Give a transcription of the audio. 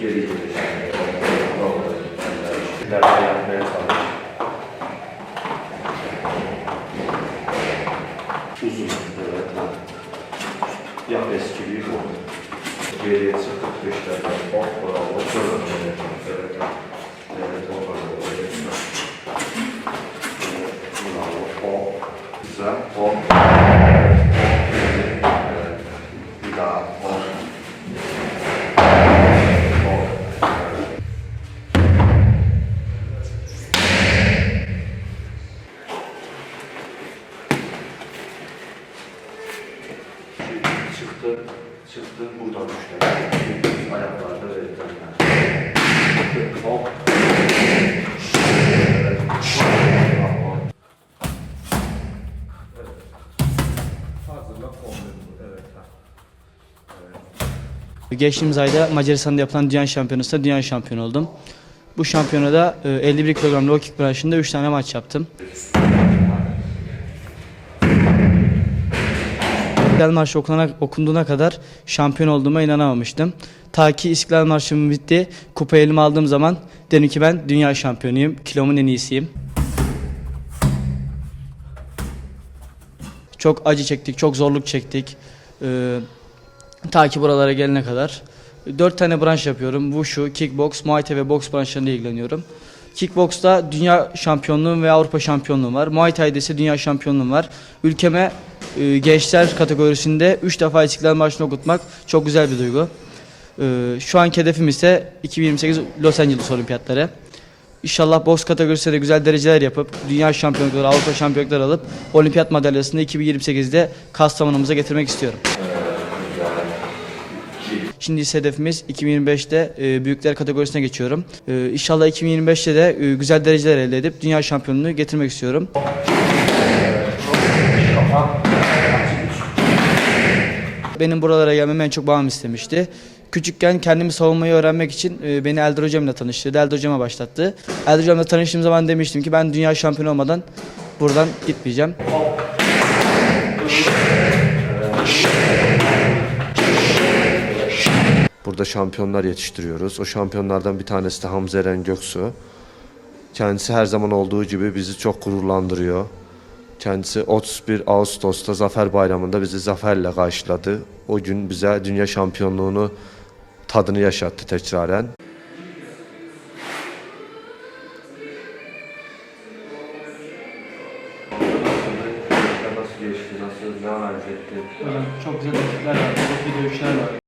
Geri geliş. İleride yapmaya çalış. Uzun. Evet. Yap eski bir bu. Geriye çık 45'lerden. Hop bravo. Şöyle evet. Evet. Evet. Bravo. Güzel. Hop. Çıktı, çıktı, buradan düştü. Ayaklarda. Çıktı, hop. Geçtiğimiz ayda Macaristan'da yapılan Dünya Şampiyonası'nda dünya şampiyonu oldum. Bu şampiyonada e, 51 kilogram low kick branşında 3 tane maç yaptım. İstiklal Marşı okunana, okunduğuna kadar şampiyon olduğuma inanamamıştım. Ta ki İstiklal Marşı'm bitti, kupayı elime aldığım zaman dedim ki ben dünya şampiyonuyum, kilomun en iyisiyim. Çok acı çektik, çok zorluk çektik. Ee, ta ki buralara gelene kadar. Dört tane branş yapıyorum. Wushu, kickbox, muay thai ve boks branşlarıyla ilgileniyorum. Kickbox'ta dünya şampiyonluğum ve Avrupa şampiyonluğum var. Muay Thai'de ise dünya şampiyonluğum var. Ülkeme e, gençler kategorisinde 3 defa İstiklal Marşı'nı okutmak çok güzel bir duygu. E, şu anki hedefim ise 2028 Los Angeles Olimpiyatları. İnşallah boks kategorisinde de güzel dereceler yapıp dünya şampiyonlukları, Avrupa şampiyonlukları alıp olimpiyat madalyasını 2028'de Kastamonu'muza getirmek istiyorum. Şimdi ise hedefimiz 2025'te e, büyükler kategorisine geçiyorum. E, inşallah 2025'te de e, güzel dereceler elde edip dünya şampiyonluğunu getirmek istiyorum. Benim buralara gelmemi en çok babam istemişti. Küçükken kendimi savunmayı öğrenmek için e, beni Elder Hocam'la tanıştırdı. Elder Hocam'a başlattı. Elder Hocam'la tanıştığım zaman demiştim ki ben dünya şampiyonu olmadan buradan gitmeyeceğim. Burada şampiyonlar yetiştiriyoruz. O şampiyonlardan bir tanesi de Hamza Eren Göksu. Kendisi her zaman olduğu gibi bizi çok gururlandırıyor. Kendisi 31 Ağustos'ta Zafer Bayramı'nda bizi zaferle karşıladı. O gün bize dünya şampiyonluğunu tadını yaşattı tekraren. Nasıl geçti? Nasıl ne analiz etti? Hocam çok güzel rakipler var, çok iyi dövüşler var.